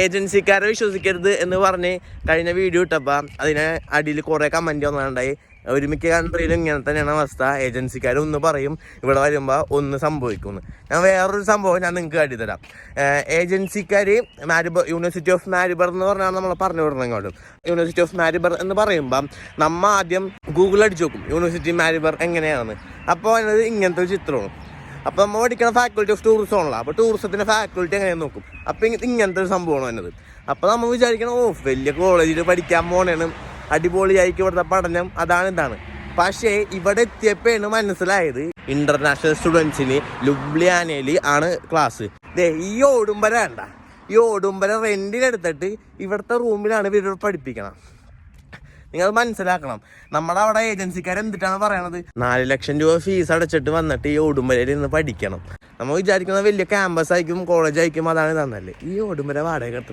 ഏജൻസിക്കാരെ വിശ്വസിക്കരുത് എന്ന് പറഞ്ഞ് കഴിഞ്ഞ വീഡിയോ ഇട്ടപ്പോൾ അതിന് അടിയിൽ കുറേ കമന്റ് വന്നിട്ടുണ്ടായി ഒരു മിക്ക കൺട്രിയിലും ഇങ്ങനെ തന്നെയാണ് അവസ്ഥ. ഏജൻസിക്കാർ ഒന്ന് പറയും ഇവിടെ വരുമ്പോൾ ഒന്ന് സംഭവിക്കുമെന്ന് ഞാൻ വേറൊരു സംഭവം ഞാൻ നിങ്ങൾക്ക് കാട്ടി തരാം. ഏജൻസിക്കാർ മാരിബർ യൂണിവേഴ്സിറ്റി ഓഫ് മാരിബർ എന്ന് പറഞ്ഞാൽ നമ്മൾ പറഞ്ഞു വിടണം ഇങ്ങോട്ട്. യൂണിവേഴ്സിറ്റി ഓഫ് മാരിബർ എന്ന് പറയുമ്പോൾ നമ്മൾ ആദ്യം ഗൂഗിൾ അടിച്ച് നോക്കും. യൂണിവേഴ്സിറ്റി മാരിബർ എങ്ങനെയാണെന്ന്. അപ്പോൾ അതിനത് ഇങ്ങനത്തെ ഒരു ചിത്രമാണ്. അപ്പോൾ നമ്മൾ പഠിക്കുന്ന ഫാക്കൽറ്റി ഓഫ് ടൂറിസം ആണല്ലോ. അപ്പോൾ ടൂറിസത്തിന്റെ ഫാക്കൽറ്റി എങ്ങനെയാണ് നോക്കും. അപ്പോൾ ഇങ്ങ- ഇങ്ങനത്തെ ഒരു സംഭവമാണ് വന്നത് അപ്പോൾ നമ്മൾ വിചാരിക്കണം ഓ വലിയ കോളേജിൽ പഠിക്കാൻ പോണേണ്. അടിപൊളിയായിരിക്കും ഇവിടുത്തെ പഠനം അതാണ് ഇതാണ്. പക്ഷേ ഇവിടെ എത്തിയപ്പോഴാണ് മനസ്സിലായത് ഇന്റർനാഷണൽ സ്റ്റുഡൻസിന് ലുബ്ലിയാനയിൽ ആണ് ക്ലാസ് ദേ ഈ ഓടുമ്പര വേണ്ട ഈ ഓടുമ്പര റെന്റിനെടുത്തിട്ട് ഇവിടുത്തെ റൂമിലാണ് ഇവരോട് പഠിപ്പിക്കണം. നിങ്ങൾ മനസ്സിലാക്കണം. നമ്മുടെ അവിടെ ഏജൻസിക്കാർ എന്തിട്ടാണ് പറയണത്? നാല് ലക്ഷം രൂപ ഫീസ് അടച്ചിട്ട് വന്നിട്ട് ഈ ഓടുമ്പരയിൽ നിന്ന് പഠിക്കണം. നമ്മൾ വിചാരിക്കുന്ന വലിയ ക്യാമ്പസ് ആയിരിക്കും കോളേജ് ആയിരിക്കും അതാണ് തന്നല്ലേ ഈ ഓടുമ്പര വാടക എടുത്തിട്ട്